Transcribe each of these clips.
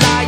lie.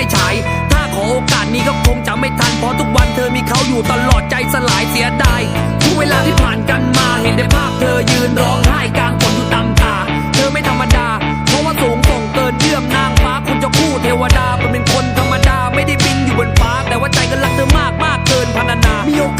่ฉาย ถ้าขอโอกาสนี้ก็คงจะไม่ทัน เพราะทุกวันเธอมีเขาอยู่ตลอดใจสลายเสียดายทุกเวลาที่ผ่านกันมาเห็นในภาพเธอยืนร้องไห้กลางฝนอยู่ตามตา เธอไม่ธรรมดา เพราะว่าสูงส่งเกินเยื่อมนางฟ้าคุณจะคู่เทวดาเป็นคนธรรมดาไม่ได้บินอยู่บนฟ้า แต่ว่าใจก็รักเธอมากมากเกินพรรณนามีโอก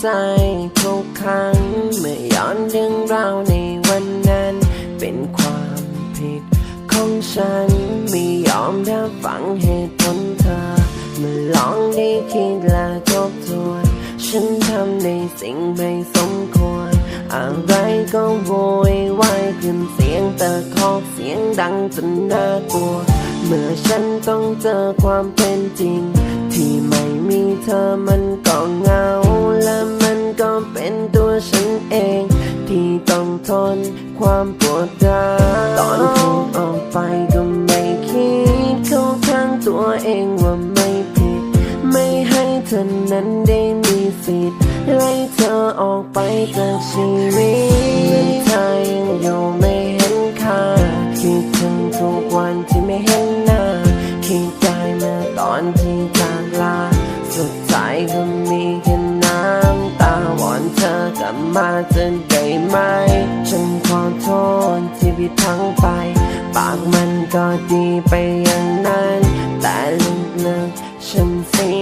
ใจทุกครั้ง เมื่อย้อนเรื่องราวในวันนั้น เป็นความผิดของฉัน ไม่ยอมรับฟังเหตุผลเธอ เมื่อลองได้คิดและทบทวน ฉันทำในสิ่งไม่สมควร อะไรก็โวยวายขึ้นเสียงแต่คอกเสียงดังจนน่ากลัว มื่อฉันต้องเจอความเป็นจริง ที่ไม่มีเธอมันก็เหงา และมันก็เป็นตัวฉันเอง ที่ต้องทนความปวดร้าวตอนพูดออกไปก็ไม่คิดเข้าข้างตัวเองว่าไม่ผิด ไม่ให้เธอนั้นได้มีสิทธิ์ไล่เธอออกไปจากชีวิต ที่ผิดพลังไป ปากมันก็ดีไปอย่างนั้น แต่ลึกๆฉันเสี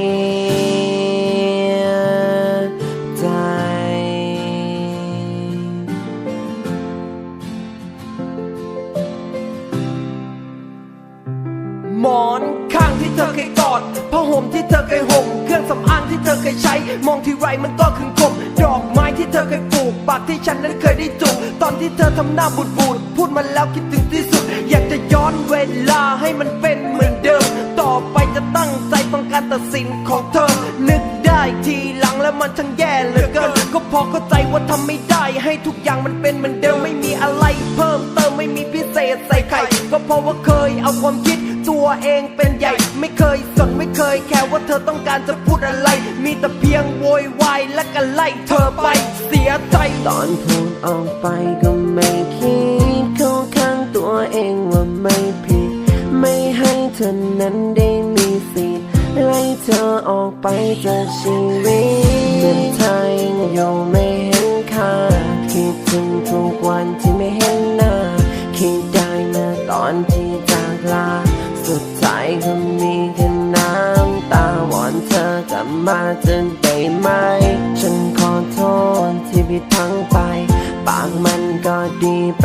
ยใจ หมอนข้างที่เธอเคยกอดผ้าห่มที่เธอเคยห่ม เครื่องสำอางที่เธอเคยใช้ มองที่ไรมันก็คึงคมดอกไม้ ที่เธอเคยปลูกปากที่ฉันนั้นเคยได้จูบตอนที่เธอทำหน้าบูดบูดพูดมาแล้วคิดถึงที่สุด อยากจะย้อนเวลาให้มันเป็นเหมือนเดิม ต่อไปจะตั้งใจฟังการตัดสินของเธอ นึกได้ทีหลังแล้วมันช่างแย่เหลือเกินก็พอเข้าใจว่าทำไม่ได้ ให้ทุกอย่างมันเป็นเหมือนเดิมไม่มีอะไรเพิ่มเติมไม่มีพิเศษใส่ไข่ก็เพราะว่าเคยเอาความคิดตัวเองเป็นใหญ่ ไม่เคยสนไม่เคยแค่ว่าเธอต้องการจะ ตอนพูดออกไปก็ไม่คิดเข้าข้างตัวเองว่าไม่ผิด ไม่ให้เธอนั้นได้มีสิทธิ์ไล่เธอออกไปจากชีวิตเมื่อเธอยังยู่ไม่เห็นค่าคิดถึงทุกวันที่ไม่เห็นหน้า คิดได้เมื่อตอนที่จากลา สุดท้ายก็มีแค่น้ำตาวอนเธอกลับมาจะได้ไหม ฉันขอโทษที่ผิดพัง มันก็ดีไป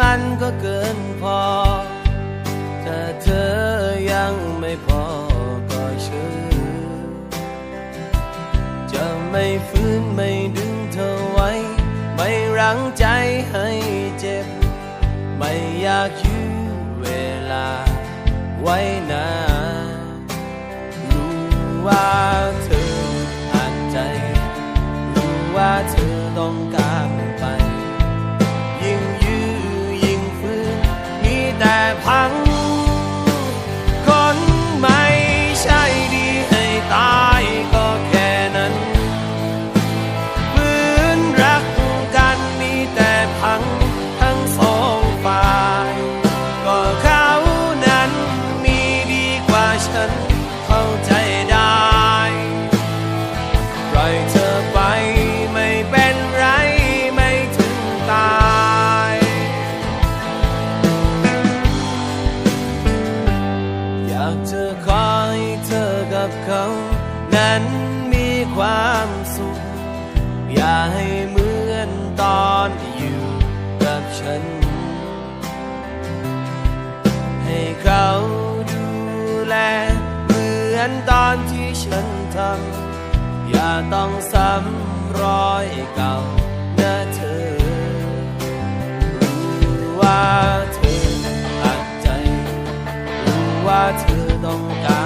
มันก็เกินพอ ถ้าเธอยังไม่พอก็เชื่อจะไม่ฟื้นไม่ดึงเธอไว้ ไม่รั้งใจให้เจ็บ ไม่อยากยื้อเวลาไว้นาน อย่าให้เหมือนตอนอยู่กับฉัน ให้เขาดูแล เหมือนตอนที่ฉันทำ อย่าต้องซ้ำรอยเก่านะเธอ รู้ว่าเธออัดใจ รู้ว่าเธอต้องการ